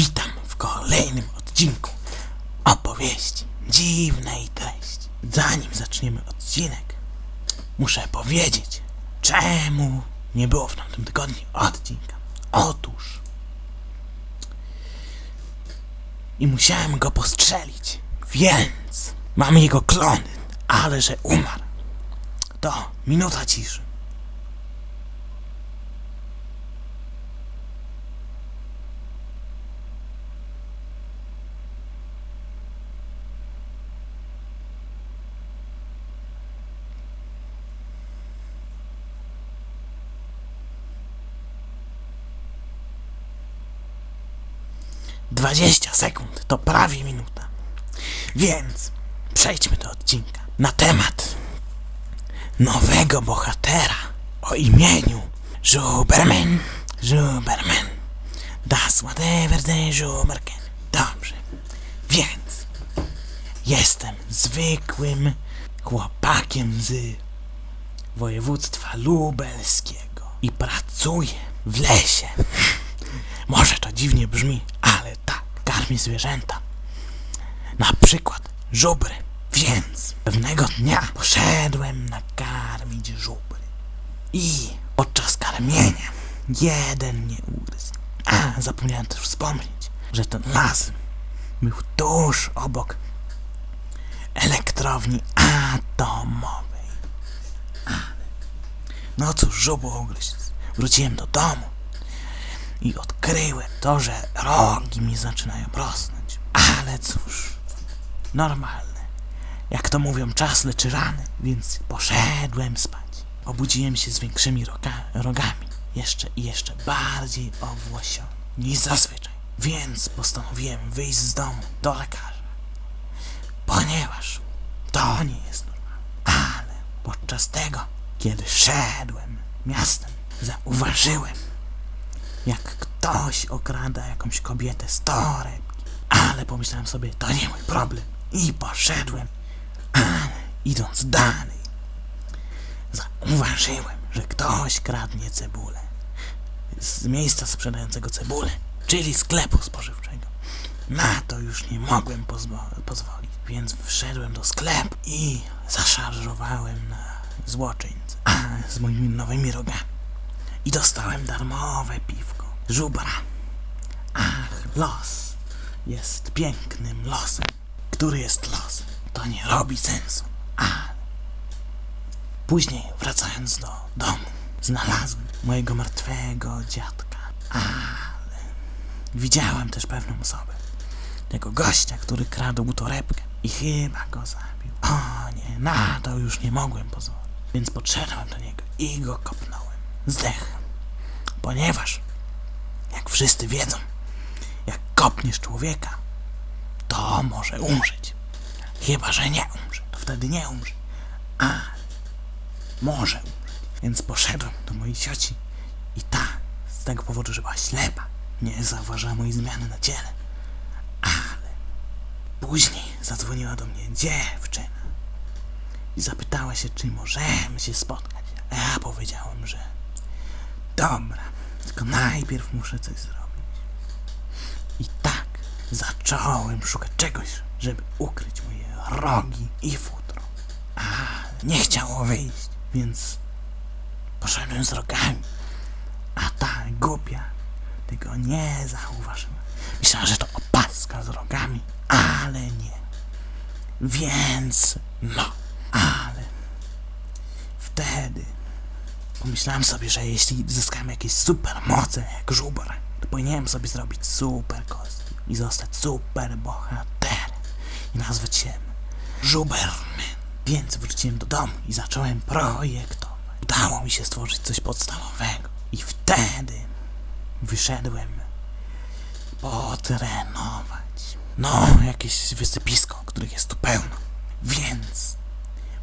Witam w kolejnym odcinku opowieści dziwnej treści. Zanim zaczniemy odcinek, muszę powiedzieć, czemu nie było w tamtym tygodniu odcinka. Otóż i musiałem go postrzelić, więc mamy jego klony, ale że umarł. To minuta ciszy. Dwadzieścia sekund to prawie minuta. Więc przejdźmy do odcinka na temat nowego bohatera o imieniu Superman. Superman. Das whatever the Superman. Dobrze. Więc jestem zwykłym chłopakiem z województwa lubelskiego i pracuję w lesie. Może to dziwnie brzmi, karmię zwierzęta. Na przykład żubry. Więc pewnego dnia poszedłem nakarmić żubry. I podczas karmienia jeden mnie ugryzł. A, zapomniałem też wspomnieć, że ten las był tuż obok elektrowni atomowej. No cóż, żubu ugryźć. Wróciłem do domu i odkryłem to, że rogi mi zaczynają rosnąć. Ale cóż, normalne. Jak to mówią, czas leczy rany, więc poszedłem spać. Obudziłem się z większymi roga, rogami, jeszcze i jeszcze bardziej owłosiony niż zazwyczaj. Więc postanowiłem wyjść z domu do lekarza. Ponieważ to nie jest normalne. Ale podczas tego, kiedy szedłem miastem, zauważyłem, jak ktoś okrada jakąś kobietę z torebki. Ale pomyślałem sobie, to nie mój problem. I poszedłem. Ale idąc dalej, zauważyłem, że ktoś kradnie cebulę. Z miejsca sprzedającego cebulę, czyli sklepu spożywczego. Na to już nie mogłem pozwo- pozwolić, więc wszedłem do sklepu i zaszarżowałem na złoczyńcę z moimi nowymi rogami. I dostałem darmowe piwko. Żubra. Ach, los jest pięknym losem. Który jest losem? To nie robi sensu. Ale później, wracając do domu, znalazłem mojego martwego dziadka. Ale widziałem też pewną osobę. Tego gościa, który kradł torebkę i chyba go zabił. O nie, na to już nie mogłem pozwolić. Więc podszedłem do niego i go kopnąłem. Zdech. Ponieważ, jak wszyscy wiedzą, jak kopniesz człowieka, to może umrzeć. Chyba, że nie umrze, to wtedy nie umrze. A może umrzeć. Więc poszedłem do mojej cioci i ta, z tego powodu, że była ślepa, nie zauważyła mojej zmiany na ciele. Ale później zadzwoniła do mnie dziewczyna i zapytała się, czy możemy się spotkać. A ja powiedziałem, że dobra, tylko najpierw muszę coś zrobić. I tak zacząłem szukać czegoś, żeby ukryć moje rogi i futro. Ale nie chciało wyjść, więc poszedłem z rogami. A ta głupia tego nie zauważyła. Myślała, że to opaska z rogami, ale nie. Więc no, ale wtedy pomyślałem sobie, że jeśli zyskamy jakieś super moce jak żubr, to powinienem sobie zrobić super kostium i zostać super bohaterem i nazwać się Żuberman. Więc wróciłem do domu i zacząłem projektować. Udało mi się stworzyć coś podstawowego i wtedy wyszedłem potrenować. No, jakieś wysypisko, których jest tu pełno. Więc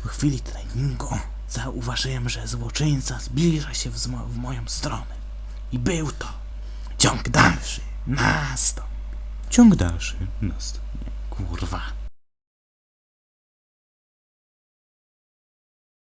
w chwili treningu zauważyłem, że złoczyńca zbliża się w, mo- w moją stronę. I był to ciąg dalszy. Nastąpił. Ciąg dalszy następnie. Kurwa.